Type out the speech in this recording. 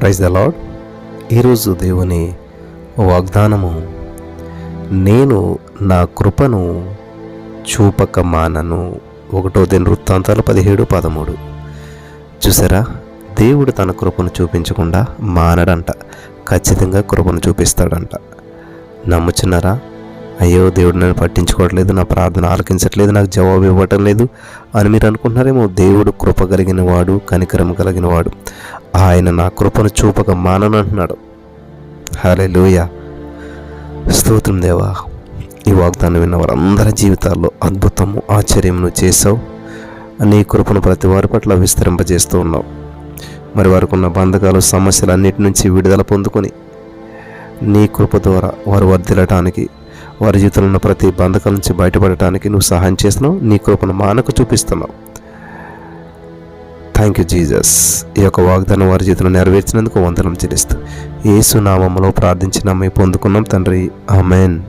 Praise the lord ఈరోజు దేవుని వాగ్దానము నేను నా కృపను చూపక మానను ఒకటో దిన వృత్తాంతాలు పదిహేడు పదమూడు. చూసారా? దేవుడు తన కృపను చూపించకుండా మానడంట. ఖచ్చితంగా కృపను చూపిస్తాడంట. నమ్ముచున్నారా? అయ్యో దేవుడు నన్ను పట్టించుకోవట్లేదు నా ప్రార్థన ఆలకించట్లేదు నాకు జవాబు ఇవ్వటం లేదు అని మీరు అనుకుంటున్నారేమో దేవుడు కృప కలిగిన వాడు కనికరం కలిగిన వాడు ఆయన నా కృపను చూపక మానను అంటున్నాడు. లూయ స్తోత్రం దేవా. ఈ వాగ్దానం విన్న వారందరి జీవితాల్లో అద్భుతము ఆశ్చర్యమును చేసావు నీ కృపను ప్రతి వారి పట్ల విస్తరింపజేస్తూ ఉన్నావు. మరి వారికి ఉన్న బంధకాలు సమస్యలు అన్నిటి నుంచి విడుదల పొందుకొని నీ కృప ద్వారా వారు వర్దిలటానికి వారి జీవితంలో ఉన్న ప్రతి బంధకాల నుంచి బయటపడటానికి నువ్వు సహాయం చేస్తున్నావు. నీ కృపను మానకు చూపిస్తున్నావు. థ్యాంక్ యూ జీసస్ ఈ యొక్క వాగ్దానం వారి జీవితంలో నెరవేర్చినందుకు వందనం చెల్లిస్తూ. ఏసు నామములో ప్రార్థించిన మీ పొందుకున్నాం తండ్రి. ఆమెన్